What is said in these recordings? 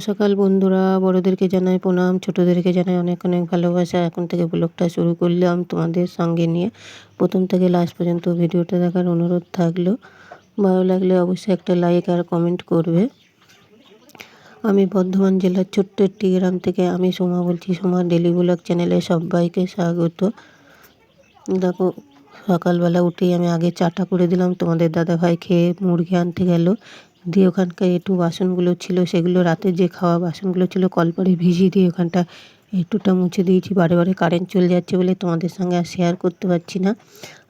সকাল বন্ধুরা, বড়োদেরকে জানাই প্রণাম, ছোটোদেরকে জানাই অনেক অনেক ভালোবাসা। এখন থেকে ব্লগটা শুরু করলাম তোমাদের সঙ্গে নিয়ে। প্রথম থেকে লাস্ট পর্যন্ত ভিডিওটা দেখার অনুরোধ থাকল। ভালো লাগলে অবশ্যই একটা লাইক আর কমেন্ট করবে। আমি বর্ধমান জেলার ছোট্ট একটি গ্রাম থেকে আমি সোমা বলছি, সোমা ডেলি ব্লগ চ্যানেলে সবাইকে স্বাগত। দেখো, সকালবেলা উঠেই আমি আগে চাটা করে দিলাম। তোমাদের দাদা ভাই খেয়ে মুরগি আনতে গেল। দিয়ে ওখানকার একটু বাসনগুলো ছিল, সেগুলো রাতে যে খাওয়া বাসনগুলো ছিল কলপারে ভিজিয়ে দিয়ে ওখানটা একটুটা মুছে দিয়েছি। বারে বারে কারেন্ট চলে যাচ্ছে বলে তোমাদের সঙ্গে আর শেয়ার করতে পারছি না।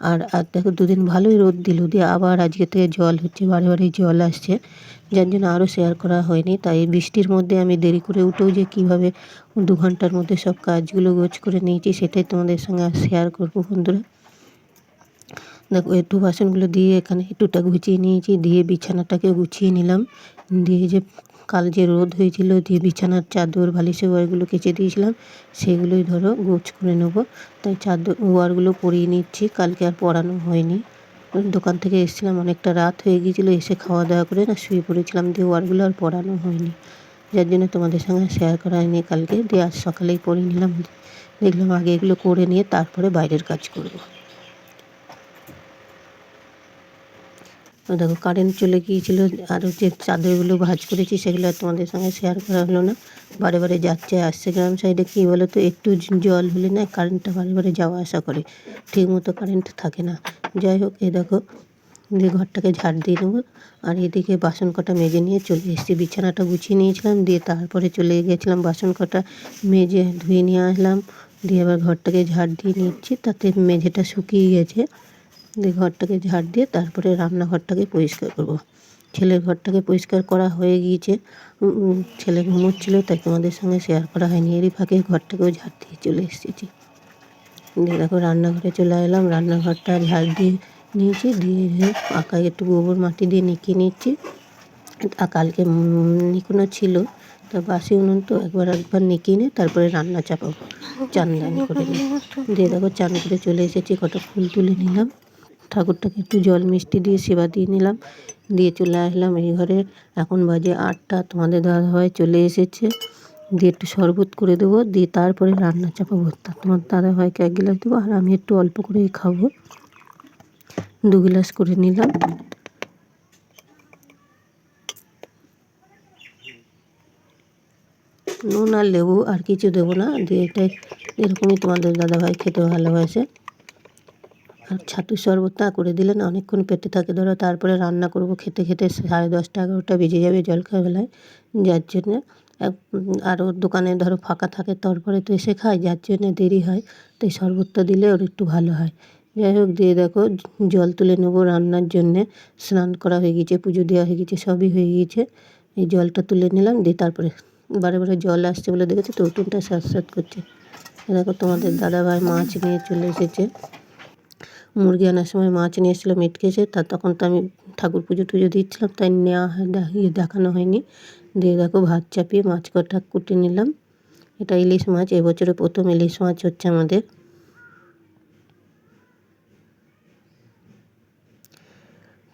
আর আর দেখো দুদিন ভালোই রোদ দিল, দিয়ে আবার আজকে থেকে জল হচ্ছে, বারে বারে জল আসছে। যার জন্য আরও শেয়ার করা হয়নি। তাই বৃষ্টির মধ্যে আমি দেরি করে উঠেও যে কীভাবে দু ঘণ্টার মধ্যে সব কাজগুলো গোছ করে নিয়েছি, সেটাই তোমাদের সঙ্গে আর শেয়ার করব বন্ধুরা। দেখো একটু বাসনগুলো দিয়ে এখানে একটুটা গুছিয়ে নিয়েছি, দিয়ে বিছানাটাকে গুছিয়ে নিলাম। দিয়ে যে কাল যে রোদ হয়েছিল, দিয়ে বিছানার চাদর বালিশের ওয়ারগুলো কেচে দিয়েছিলাম, সেগুলোই ধরো গোছ করে নেব। তাই চাদর, ওয়ারগুলো পরিয়ে নিচ্ছি, কালকে আর পরানো হয়নি। দোকান থেকে এসেছিলাম, অনেকটা রাত হয়ে গিয়েছিল, এসে খাওয়া দাওয়া করে না শুয়ে পড়েছিলাম, দিয়ে ওয়ারগুলো আর পরানো হয়নি। যার জন্য তোমাদের সঙ্গে শেয়ার করা হয়নি কালকে, দিয়ে আজ সকালেই পরিয়ে নিলাম। দেখলাম আগে এগুলো করে নিয়ে তারপরে বাইরের কাজ করব। দেখো কারেন্ট চলে গিয়েছিল আরও যে চাদরগুলো ভাজ করেছি সেগুলো তোমাদের সঙ্গে শেয়ার করা হলো না। বারে বারে যাচ্ছে, আসছে গ্রাম সাইডে কী বলো তো একটু জল হলে না কারেন্টটা বারে বারে যাওয়া আসা করে। ঠিক মতো কারেন্ট থাকে না। যাই হোক এ দেখো দিয়ে ঘরটাকে ঝাড় দিয়ে নেব, আর এদিকে বাসন কটা মেজে নিয়ে চলে এসেছি। বিছানাটা গুছিয়ে নিয়েছিলাম, দিয়ে তারপরে চলে গেছিলাম বাসন কটা মেজে ধুয়ে নিয়ে আসলাম। দিয়ে আবার ঘরটাকে ঝাড় দিয়ে নিচ্ছি, তাতে মেঝেটা শুকিয়ে গেছে। দিয়ে ঘরটাকে ঝাড় দিয়ে তারপরে রান্নাঘরটাকে পরিষ্কার করব। ছেলের ঘরটাকে পরিষ্কার করা হয়ে গিয়েছে। ছেলে ঘুমোচ্ছিলো, তাই তোমাদের সঙ্গে শেয়ার করা হয়নি। এরই ফাঁকে ঘরটাকেও ঝাড় দিয়ে চলে এসেছি। দিয়ে দেখো রান্নাঘরে চলে এলাম। রান্নাঘরটা ঝাড় দিয়ে নিয়েছি, দিয়ে আঁকায় একটু গোবর মাটি দিয়ে নিকিয়ে নিচ্ছি। আর কালকে নিকোনো ছিল। তা বাসি উনুন তো একবার একবার নিকিয়ে নিয়ে তারপরে রান্না চাপাবো। চান দান করে দিয়ে দেখো চান করে চলে এসেছি। কটা ফুল তুলে নিলাম। ঠাকুরটাকে একটু জল মিষ্টি দিয়ে সেবা দিয়ে নিলাম। দিয়ে চলে আসলাম এই ঘরে। এখন বাজে আটটা, তোমাদের দাদাভাই চলে এসেছে। দিয়ে একটু শরবত করে দেবো। দিয়ে তারপরে রান্না চাপাবো তোমার দাদাভাইকে এক গিলাস দেবো আর আমি একটু অল্প করেই খাব। দু গিলাস করে নিলাম। নুন আর লেবু আর কিছু দেবো না। দিয়ে এটাই এরকমই তোমাদের দাদাভাই খেতে ভালোবাসে। আর ছাতুর শরবতটা করে দিলে না অনেকক্ষণ পেতে থাকে। ধরো তারপরে রান্না করব, খেতে খেতে সাড়ে দশটা, এগারোটা বেজে যাবে জলখাবেলায় যার জন্যে আরও দোকানে ধরো ফাঁকা থাকে, তারপরে তো এসে খায়, যার জন্যে দেরি হয়, তাই শরবতটা দিলে ওর একটু ভালো হয়। যাই হোক, দিয়ে দেখো, জল তুলে নেব রান্নার জন্যে, স্নান করা হয়ে গিয়েছে পুজো দেওয়া হয়ে গিয়েছে সবই হয়ে গিয়েছে এই জলটা তুলে নিলাম, দিয়ে তারপরে বারে বারে জল আসছে বলে দেখেছি, তো উঠোনটা স্যাঁত করছে। দেখো তোমাদের দাদাভাই মাছ নিয়ে চলে এসেছে। মুরগি আনার সময় মাছ নিয়ে এসেছিল মেটকেছে তা তখন তো আমি ঠাকুর পুজো টুজো দিচ্ছিলাম, তাই নেওয়া ইয়ে দেখানো হয়নি। দিয়ে দেখো ভাত চাপিয়ে মাছ কটা কুটে নিলাম। এটা ইলিশ মাছ, এবছরে প্রথম ইলিশ মাছ হচ্ছে আমাদের।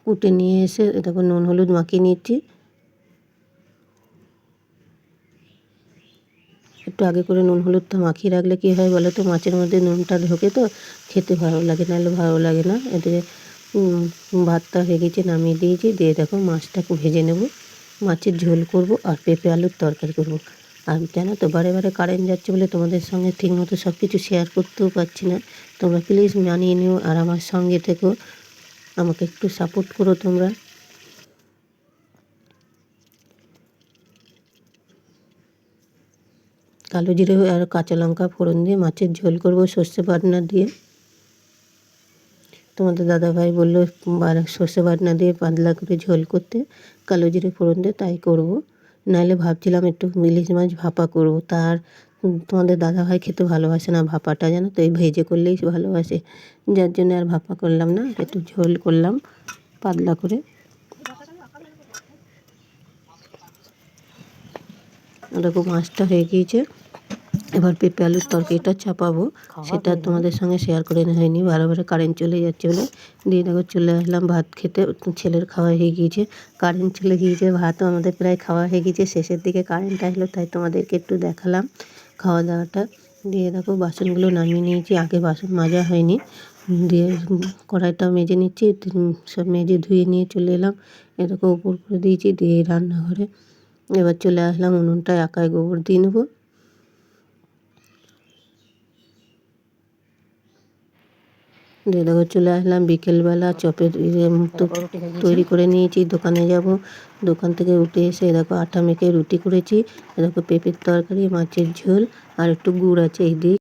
কুটে নিয়ে এসে, দেখো নুন, হলুদ মাখিয়ে নিচ্ছি। একটু আগে করে নুন, হলুদ হলুদটা মাখিয়ে রাখলে কী হয় বলো তো? মাছের মধ্যে নুনটা ঢোকে তো, খেতে ভালো লাগে নাহলে ভালো লাগে না। এতে ভাতটা হয়ে গেছে, নামিয়ে দিয়েছি। দিয়ে দেখো, মাছটাকে ভেজে নেব। মাছের ঝোল করব আর পেঁপে আলুর তরকারি করব। আর জানো তো বারে বারে কারেন্ট যাচ্ছে বলে তোমাদের সঙ্গে ঠিকমতো সব কিছু শেয়ার করতেও পারছি না। তোমরা প্লিজ মানিয়ে নিও আর আমার সঙ্গে থেকেও আমাকে একটু সাপোর্ট করো তোমরা। কালো জিরে আর কাঁচা লঙ্কা ফোড়ন দিয়ে মাছের ঝোল করব সর্ষে বাটনা দিয়ে। তোমাদের দাদাভাই বলল সর্ষে বাটনা দিয়ে পাতলা করে ঝোল করতে কালো জিরে ফোড়ন দিয়ে তাই করব। নাহলে ভাবছিলাম একটু ইলিশ মাছ ভাপা করব। তার তোমাদের দাদাভাই খেতে ভালোবাসে না ভাপাটা, জানো তো, এই ভেজে করলেই ভালোবাসে। যার জন্য আর ভাপা করলাম না, একটু ঝোল করলাম পাতলা করে। দেখো, মাছটা হয়ে গিয়েছে। এবার পেঁপে আলুর তরকারিটা চাপাবো। সেটা তোমাদের সঙ্গে শেয়ার করে হয়নি। বারবার কারেন্ট চলে যাচ্ছে বলে। দিয়ে দেখো চলে আসলাম ভাত খেতে। ছেলের খাওয়া হয়ে গিয়েছে। কারেন্ট চলে গিয়েছে ভাতও আমাদের প্রায় খাওয়া হয়ে গিয়েছে। শেষের দিকে কারেন্ট আসলো তাই তোমাদেরকে একটু দেখালাম খাওয়া দাওয়াটা। দিয়ে দেখো বাসনগুলো নামিয়ে নিয়েছি। আগে বাসন মাজা হয়নি। দিয়ে কড়াইটা মেজে নিচ্ছি। সব মেজে ধুয়ে নিয়ে চলে এলাম। এরকম উপর করে দিয়েছি। দিয়ে রান্নাঘরে এবার চলে আসলাম। উনুনটায় একাই গোবর দিয়ে নেব। দিয়ে দেখো চলে আসলাম। বিকেলবেলা চপের তো তৈরি করে নিয়েছি। দোকানে যাব। দোকান থেকে উঠে এসে দেখো আটা মেখে রুটি করেছি। দেখো পেঁপের তরকারি, মাছের ঝোল আর একটু গুড় আছে এই দিয়ে